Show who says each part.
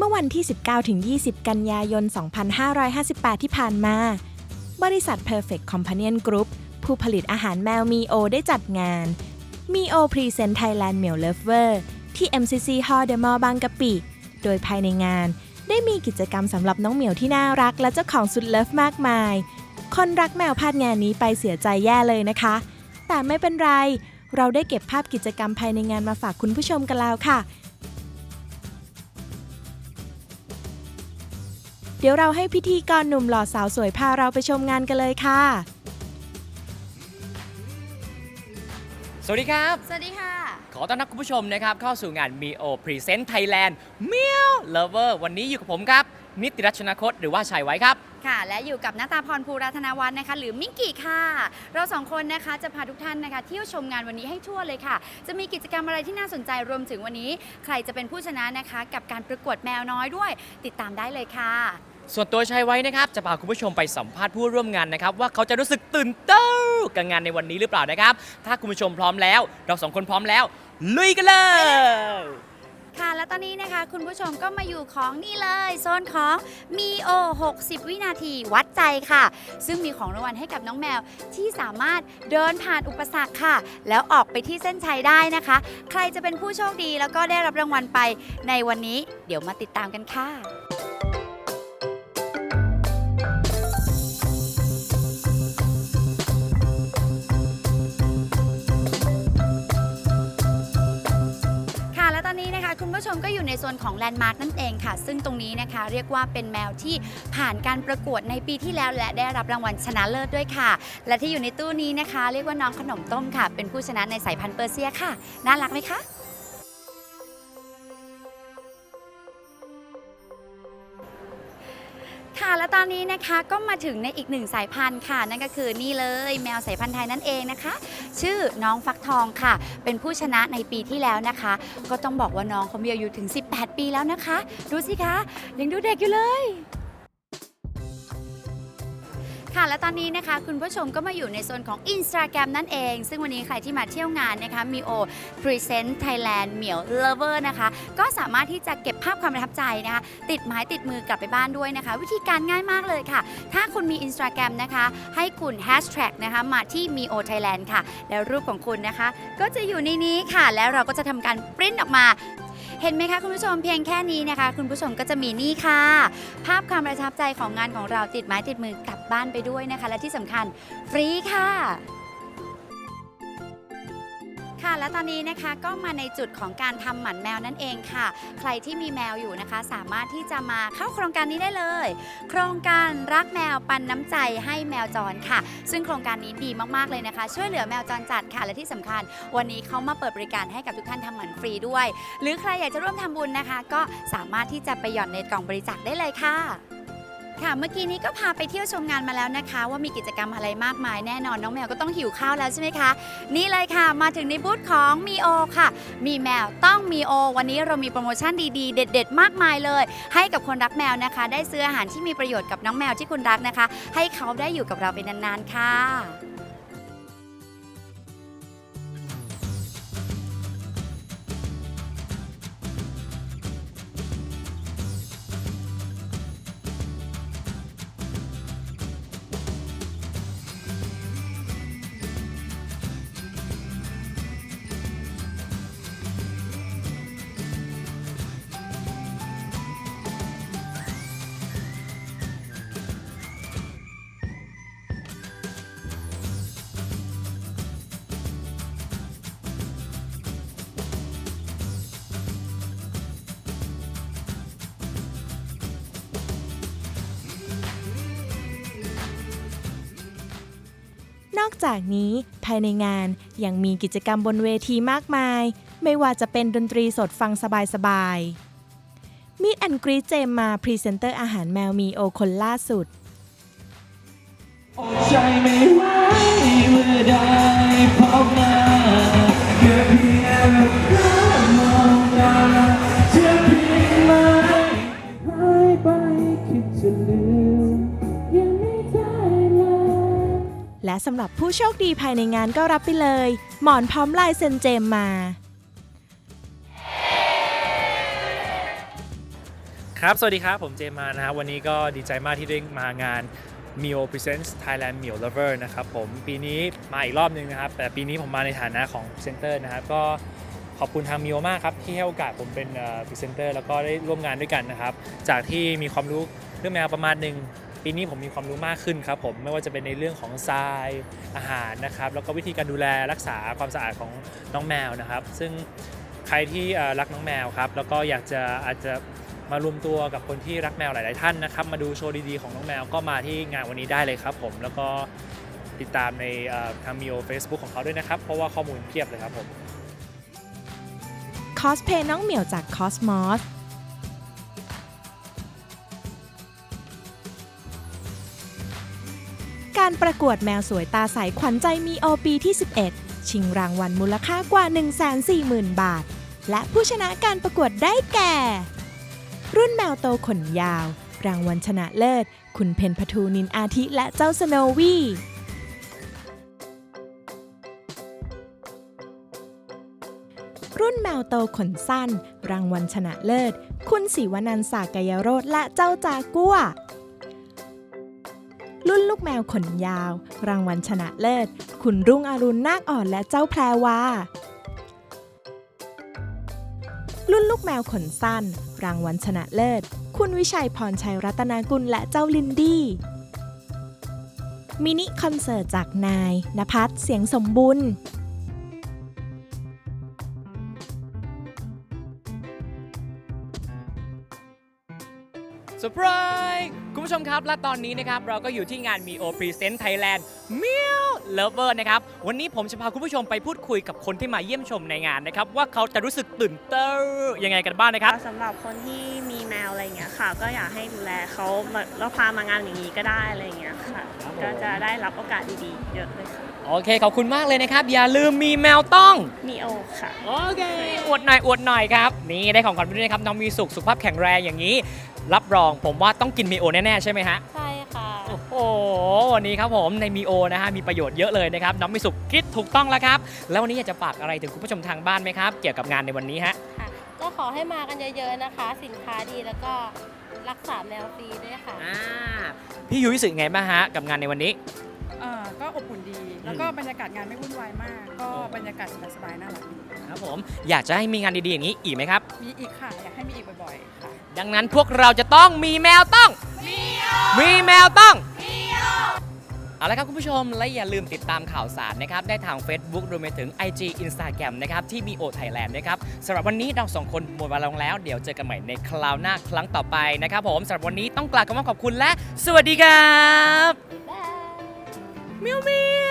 Speaker 1: เมื่อวันที่ 19-20 กันยายน 2558 ที่ผ่านมา บริษัท Perfect Companion Group ผู้ผลิตอาหารแมวมีโอได้จัดงานมีโอพรีเซนต์ไทยแลนด์ e ม l เลฟเวอร์ที่ MCC Hall The Mall บางกะปิ โดยภายในงาน ได้มีกิจกรรมสำหรับน้องเหมียวที่น่ารักและเจ้าของสุดเลิฟมากมาย คนรักแมวพลาดงานนี้ไปเสียใจแย่เลยนะคะ แต่ไม่เป็นไร เราได้เก็บภาพกิจกรรมภายในงานมาฝากคุณผู้ชมกันแล้วค่ะ เดี๋ยวเราให้พิธีกรหนุ่มหล่อสาวสวยพาเราไปชมงานกันเลยค่ะ
Speaker 2: สวัสดีครับ
Speaker 3: สวัสดีค่ะ
Speaker 2: ขอต้อนรับคุณผู้ชมนะครับ เข้าสู่งาน Mio Present Thailand เมียว Lover วันนี้อยู่กับผมครับ นิติรัชนคตหรือว่าชัยไว้ครับ
Speaker 3: ค่ะ และอยู่กับนาตาพรภูรัตนาวันนะคะ หรือมิงกี้ค่ะ เราสองคนนะคะจะพาทุกท่านนะคะเที่ยวชมงานวันนี้ให้ทั่วเลยค่ะ จะมีกิจกรรมอะไรที่น่าสนใจรวมถึงวันนี้ ใครจะเป็นผู้ชนะนะคะ กับการประกวดแมวน้อยด้วย ติดตามได้เลยค่ะ
Speaker 2: ส่วนตัวชัยไว้นะครับ จะพาคุณผู้ชมไปสัมภาษณ์ผู้ร่วมงานนะครับ ว่าเขาจะรู้สึกตื่นเต้นกับงานในวันนี้หรือเปล่านะครับ ถ้าคุณผู้ชมพร้อมแล้ว เราสองคนพร้อมแล้ว ลุยกันเลย
Speaker 3: ค่ะและตอนนี้นะคะคุณผู้ชมก็มาอยู่ของนี่เลยโซนของมีโอ60 วินาทีวัดใจค่ะ ซึ่งมีของรางวัลให้กับน้องแมวที่สามารถเดินผ่านอุปสรรคค่ะ แล้วออกไปที่เส้นชัยได้นะคะ ใครจะเป็นผู้โชคดีแล้วก็ได้รับรางวัลไปในวันนี้ เดี๋ยวมาติดตามกันค่ะค่ะ ผู้ชมก็อยู่ในโซนของแลนด์มาร์กนั่นเองค่ะ ซึ่งตรงนี้นะคะ เรียกว่าเป็นแมวที่ผ่านการประกวดในปีที่แล้วและได้รับรางวัลชนะเลิศด้วยค่ะ และที่อยู่ในตู้นี้นะคะ เรียกว่าน้องขนมต้มค่ะ เป็นผู้ชนะในสายพันธุ์เปอร์เซียค่ะ น่ารักไหมคะ ค่ะและตอนนี้นะคะก็มาถึงในอีกหนึ่งสายพันธุ์ค่ะ นั่นก็คือนี่เลยแมวสายพันธุ์ไทยนั่นเองนะคะ ชื่อน้องฟักทองค่ะ เป็นผู้ชนะในปีที่แล้วนะคะ ก็ต้องบอกว่าน้องเขามีอายุถึง 18 ปีแล้วนะคะ ดูสิคะยังดูเด็กอยู่เลย ค่ะและตอนนี้นะคะ คุณผู้ชมก็มาอยู่ในโซนของ Instagram นั่นเอง ซึ่งวันนี้ใครที่มาเที่ยวงานนะคะมีโอ Present Thailand เหมียว Lover นะคะ ก็สามารถที่จะเก็บภาพความประทับใจนะคะ ติดไม้ติดมือกลับไปบ้านด้วยนะคะ วิธีการง่ายมากเลยค่ะ ถ้าคุณมี Instagram นะคะ ให้คุณ Hashtag นะคะมาที่ Mio Thailand ค่ะ แล้วรูปของคุณนะคะ ก็จะอยู่ในนี้ค่ะ แล้วเราก็จะทำการปริ้นออกมา เห็นไหมคะคุณผู้ชมเพียงแค่นี้นะคะ คุณผู้ชมก็จะมีนี่ค่ะ ภาพความประทับใจของงานของเราติดไม้ติดมือกลับบ้านไปด้วยนะคะ และที่สำคัญฟรีค่ะ ค่ะ และตอนนี้นะคะก็มาในจุดของการทำหมันแมวนั่นเองค่ะ ใครที่มีแมวอยู่นะคะ สามารถที่จะมาเข้าโครงการนี้ได้เลย โครงการรักแมวปันน้ำใจให้แมวจรค่ะ ซึ่งโครงการนี้ดีมากๆเลยนะคะ ช่วยเหลือแมวจรจัดค่ะ และที่สำคัญ วันนี้เขามาเปิดบริการให้กับทุกท่านทำหมันฟรีด้วย หรือใครอยากจะร่วมทำบุญนะคะ ก็สามารถที่จะไปหย่อนในกล่องบริจาคได้เลยค่ะ ค่ะ เมื่อกี้นี้ก็พาไปเที่ยวชมงานมาแล้วนะคะ ว่ามีกิจกรรมอะไรมากมายแน่นอนน้องแมวก็ต้องหิวข้าวแล้วใช่ไหมคะ นี่เลยค่ะมาถึงในบูธของมีโอค่ะ มีแมวต้องมีโอ วันนี้เรามีโปรโมชั่นดีๆ เด็ด ๆ มากมายเลย ให้กับคนรักแมวนะคะ ได้ซื้ออาหารที่มีประโยชน์กับน้องแมวที่คุณรักนะคะ ให้เขาได้อยู่กับเราไปนานๆค่ะ
Speaker 1: อกจากนี้ภายในงานยังมีกิจกรรมบนเวทีมากมาย ไม่ว่าจะเป็นดนตรีสดฟังสบายๆมีดแอนกรีเจมมาพรีเซนเตอร์อาหารแมวมีโอคนล่าสุด
Speaker 4: อดใจไม่ไหวเมื่อได้พบ
Speaker 1: หรับผู้โชคดีภายในงานก็รับไปเลย หมอนพร้อมลายเซ็นเจมมา
Speaker 5: ครับ สวัสดีครับ ผมเจมมานะครับวันนี้ก็ดีใจมากที่ได้มางาน Mio Presents Thailand Mio Lover นะครับผมปีนี้มาอีกรอบหนึงนะครับ แต่ปีนี้ผมมาในฐานะของพรีเซนเตอร์นะครับก็ขอบคุณทาง Mio มากครับ ที่ให้โอกาสผมเป็นพรีเซนเตอร์แล้วก็ได้ร่วมงานด้วยกันนะครับ จากที่มีความรู้เรื่องแมวประมาณหนึ่ง ปีนี้ผมมีความรู้มากขึ้นครับผมไม่ว่าจะเป็นในเรื่องของทรายอาหารนะครับแล้วก็วิธีการดูแลรักษาความสะอาดของน้องแมวนะครับ ซึ่งใครที่รักน้องแมวครับแล้วก็อยากจะอาจจะมารวมตัวกับคนที่รักแมวหลาย ๆ ท่านนะครับ มาดูโชว์ดี ๆ ของน้องแมวก็มาที่งานวันนี้ได้เลยครับผมแล้วก็ติดตามในทางมิโอ Facebook ของเขาด้วยนะครับ เพราะว่าข้อมูลเพียบเลยครับผม
Speaker 1: คอสเพย์น้องเหมียวจากคอสมอส การประกวดแมวสวยตาใสขวัญใจมีโอปีที่ 11 ชิงรางวัลมูลค่ากว่า 140,000 บาท และผู้ชนะการประกวดได้แก่ รุ่นแมวโตขนยาว รางวัลชนะเลิศ คุณเพนพทูนินอาทิและเจ้าสโนวี่รุ่นแมวโตขนสั้น รางวัลชนะเลิศ คุณศิวนันท์สากยโรธและเจ้าจากัว รุ่นลูกแมวขนยาว รางวัลชนะเลิศ คุณรุ่งอรุณนาคอ่อนและเจ้าแพรวารุ่นลูกแมวขนสั้น รางวัลชนะเลิศ คุณวิชัยพรชัยรัตนากุลและเจ้าลินดี้มินิคอนเสิร์ตจากนายนภัสเสียงสมบุญ
Speaker 2: เซอร์ไพรส์คุณผู้ชมครับ และตอนนี้นะครับ เราก็อยู่ที่งาน Mio Present Thailand เมียว Lover นะครับ วันนี้ผมจะพาคุณผู้ชมไปพูดคุยกับคนที่มาเยี่ยมชมในงานนะครับ ว่าเขาจะรู้สึกตื่นเต้นยังไงกันบ้างนะครับ
Speaker 6: สำหรับคนที่มีแมวอะไรอย่างเงี้ยค่ะ ก็อยากให้ดูแลเขาแบบแล้วพามางานอย่างนี้ก็ได้อะไรอย่างเงี้ยค่ะ
Speaker 2: ครับผม
Speaker 6: ก็จะได้รับโอกาสดีๆ เยอะเลยค่ะ
Speaker 2: โอเค ขอบคุณมากเลยนะครับ อย่าลืมมีแมวต้อง
Speaker 6: มีโอค่ะ
Speaker 2: โอเค อวดหน่อย อวดหน่อยครับ นี่ได้ของขวัญไปด้วยนะครับ น้องมีสุข สุขภาพแข็งแรงอย่างนี้ รับรองผมว่าต้องกินมีโอแน่ๆใช่ไหมฮะ
Speaker 6: ใช่ค่ะ
Speaker 2: โอ้โหวันนี้ครับผมในมีโอนะฮะมีประโยชน์เยอะเลยนะครับน้องมีสุขคิดถูกต้องแล้วครับ แล้ววันนี้อยากจะฝากอะไรถึงคุณผู้ชมทางบ้านไหมครับ เกี่ยวกับงานในวันนี้ฮะ
Speaker 7: ค่ะ ก็ขอให้มากันเยอะๆนะคะ สินค้าดีแล้วก็รักษาแมวฟรีด้วยค่ะ
Speaker 2: อ่า พี่ยุ้ยรู้สึกไงบ้างฮะกับงานในวันนี้
Speaker 8: เอ่อ ก็อบอุ่นดี แล้วก็บรรยากาศงานไม่วุ่นวายมาก ก็บรรยากาศสบายๆน่ารักดี
Speaker 2: ครับผมอยากจะให้มีงานดีๆอย่างนี้อีกไหมครับ
Speaker 8: มีอีกค่ะ อยากให้มีอีกบ่อยๆค่ะ
Speaker 2: ดังนั้นพวกเราจะต้องมีแมวต้อง มีแมวต้อง เอาละครับคุณผู้ชม และอย่าลืมติดตามข่าวสารนะครับ ได้ทาง Facebook รวมไปถึง IG Instagram นะครับ ที่มีโอไทยแลนด์นะครับสำหรับวันนี้เราสองคนหมดเวลาลงแล้ว เดี๋ยวเจอกันใหม่ในคราวหน้าครั้งต่อไปนะครับผมสำหรับวันนี้ต้องกล่าวคำว่าขอบคุณและ สวัสดีครับ
Speaker 7: บ๊า